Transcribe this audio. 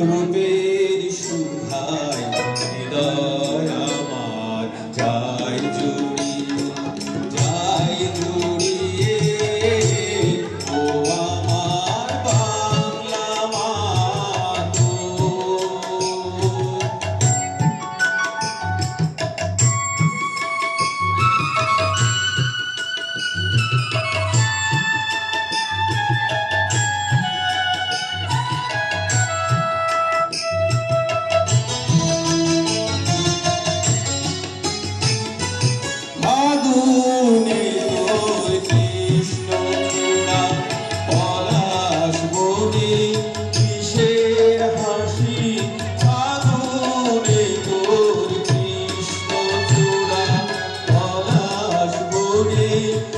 রূপের সুধায় হৃদয় yeah.